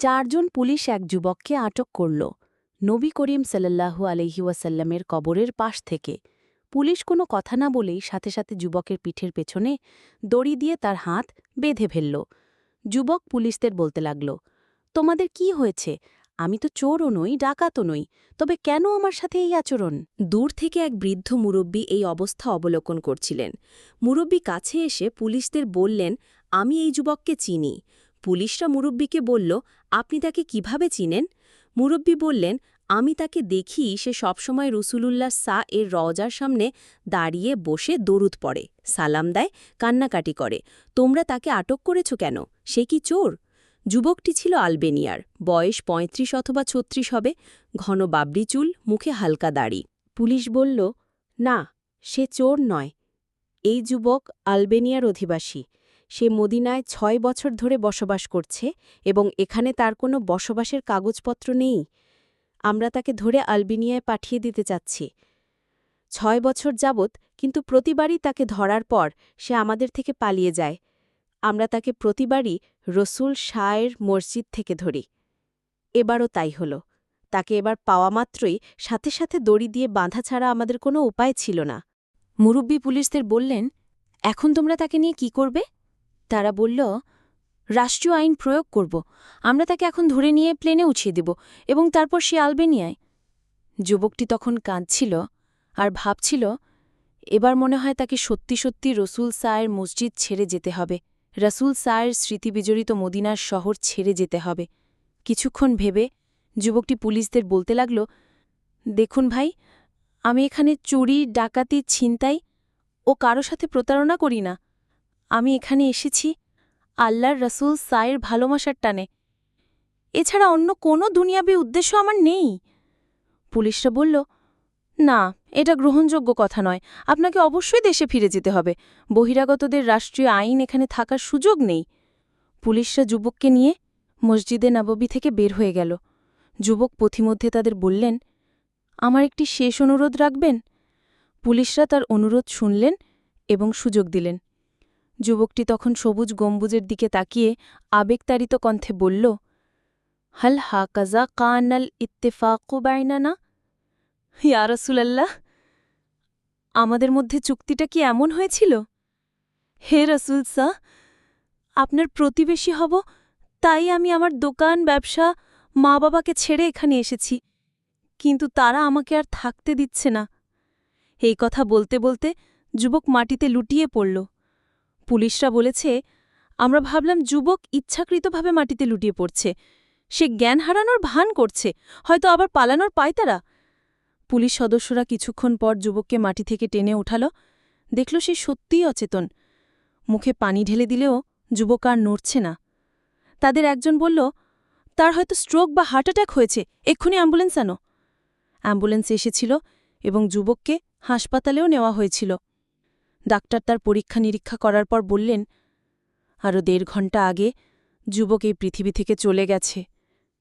চারজন পুলিশ এক যুবককে আটক করল। নবী করিম সাল্লাল্লাহু আলহি ওয়াসাল্লামের কবরের পাশ থেকে। পুলিশ কোনো কথা না বলেই সাথে সাথে যুবকের পিঠের পেছনে দড়ি দিয়ে তার হাত বেঁধে ফেলল। যুবক পুলিশদের বলতে লাগল, তোমাদের কি হয়েছে? আমি তো চোরও নই, ডাকাতও নই, তবে কেন আমার সাথে এই আচরণ? দূর থেকে এক বৃদ্ধ মুরব্বী এই অবস্থা অবলোকন করছিলেন। মুরব্বী কাছে এসে পুলিশদের বললেন, আমি এই যুবককে চিনি। পুলিশরা মুরব্বীকে বলল, আপনি তাকে কীভাবে চিনেন? মুরব্বী বললেন, আমি তাকে দেখি সে সবসময় রসুলুল্লাহ সা এর রওজার সামনে দাঁড়িয়ে বসে দরুদ পড়ে, সালাম দেয়, কান্নাকাটি করে। তোমরা তাকে আটক করেছ কেন? সে কি চোর? যুবকটি ছিল আলবেনিয়ার, বয়স ৩৫ অথবা ছত্রিশ হবে, ঘন বাবরি চুল, মুখে হালকা দাড়ি। পুলিশ বলল, না, সে চোর নয়। এই যুবক আলবেনিয়ার অধিবাসী। সে মদিনায় ছয় বছর ধরে বসবাস করছে এবং এখানে তার কোনো বসবাসের কাগজপত্র নেই। আমরা তাকে ধরে আলবেনিয়ায় পাঠিয়ে দিতে চাচ্ছি। ছয় বছর যাবৎ কিন্তু প্রতিবারই তাকে ধরার পর সে আমাদের থেকে পালিয়ে যায়। আমরা তাকে প্রতিবারই রসুল শায়ের মসজিদ থেকে ধরি। এবারও তাই হল। তাকে এবার পাওয়া মাত্রই সাথে সাথে দড়ি দিয়ে বাঁধা ছাড়া আমাদের কোনো উপায় ছিল না। মুরব্বী পুলিশদের বললেন, এখন তোমরা তাকে নিয়ে কি করবে? তারা বলল, রাষ্ট্রীয় আইন প্রয়োগ করব। আমরা তাকে এখন ধরে নিয়ে প্লেনে উঠিয়ে দেব এবং তারপর সে আলবেনিয়ায়। যুবকটি তখন কাঁদছিল আর ভাবছিল, এবার মনে হয় তাকে সত্যি সত্যি রসুল সায়ের মসজিদ ছেড়ে যেতে হবে। রসুল সায়ের স্মৃতিবিজড়িত মদিনার শহর ছেড়ে যেতে হবে। কিছুক্ষণ ভেবে যুবকটি পুলিশদের বলতে লাগল, দেখুন ভাই, আমি এখানে চুরি, ডাকাতি, ছিনতাই ও কারও সাথে প্রতারণা করি না। আমি এখানে এসেছি আল্লাহর রসুল সায়ের ভালোবাসার টানে। এছাড়া অন্য কোনো দুনিয়াবি উদ্দেশ্য আমার নেই। পুলিশরা বলল, না, এটা গ্রহণযোগ্য কথা নয়। আপনাকে অবশ্যই দেশে ফিরে যেতে হবে। বহিরাগতদের রাষ্ট্রীয় আইন এখানে থাকার সুযোগ নেই। পুলিশরা যুবককে নিয়ে মসজিদে নববী থেকে বের হয়ে গেল। যুবক পথিমধ্যে তাদের বললেন, আমার একটি শেষ অনুরোধ রাখবেন? পুলিশরা তার অনুরোধ শুনলেন এবং সুযোগ দিলেন। যুবকটি তখন সবুজ গম্বুজের দিকে তাকিয়ে আবেগতাড়িত কণ্ঠে বলল, হল হা কাজা কানাল ইত্তেফাকু বাইনানা? ইয়া রসুলাল্লাহ, আমাদের মধ্যে চুক্তিটা কি এমন হয়েছিল? হে রসুল সাহ আপনার প্রতিবেশী হব, তাই আমি আমার দোকান, ব্যবসা মা বাবাকে ছেড়ে এখানে এসেছি, কিন্তু তারা আমাকে আর থাকতে দিচ্ছে না। এই কথা বলতে বলতে যুবক মাটিতে লুটিয়ে পড়ল। পুলিশরা বলেছে, আমরা ভাবলাম যুবক ইচ্ছাকৃতভাবে মাটিতে লুটিয়ে পড়ছে। সে জ্ঞান হারানোর ভান করছে, হয়তো আবার পালানোর পায়তারা। পুলিশ সদস্যরা কিছুক্ষণ পর যুবককে মাটি থেকে টেনে উঠাল। দেখল সে সত্যিই অচেতন। মুখে পানি ঢেলে দিলেও যুবক আর নড়ছে না। তাদের একজন বলল, তার হয়তো স্ট্রোক বা হার্ট অ্যাটাক হয়েছে, এক্ষুনি অ্যাম্বুলেন্স আনো। অ্যাম্বুলেন্স এসেছিল এবং যুবককে হাসপাতালেও নেওয়া হয়েছিল। ডাক্তার তার পরীক্ষা নিরীক্ষা করার পর বললেন আরও দেড় ঘণ্টা আগে যুবক এই পৃথিবী থেকে চলে গেছে।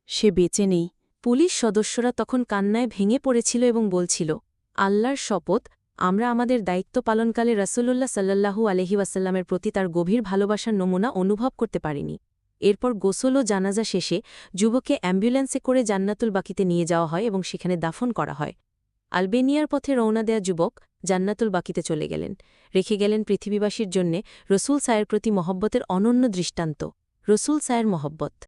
সে বেঁচে নেই। পুলিশ সদস্যরা তখন কান্নায় ভেঙে পড়েছিল এবং বলছিল, আল্লাহর শপথ, আমরা আমাদের দায়িত্ব পালনকালে রসুল্লাহ সাল্লাহু আলহি ওয়াসাল্লামের প্রতি তার গভীর ভালোবাসার নমুনা অনুভব করতে পারিনি। এরপর গোসল ও জানাজা শেষে যুবককে অ্যাম্বুলেন্সে করে জান্নাতুল বাকিতে নিয়ে যাওয়া হয় এবং সেখানে দাফন করা হয়। আলবেনিয়ার পথে রওনা দেয়া যুবক জান্নাতুল বাকিতে চলে গেলেন। রেখে গেলেন পৃথিবীবাসীর জন্যে রসুল সায়ের প্রতি মহব্বতের অনন্য দৃষ্টান্ত। রসুল সায়ের মহব্বত।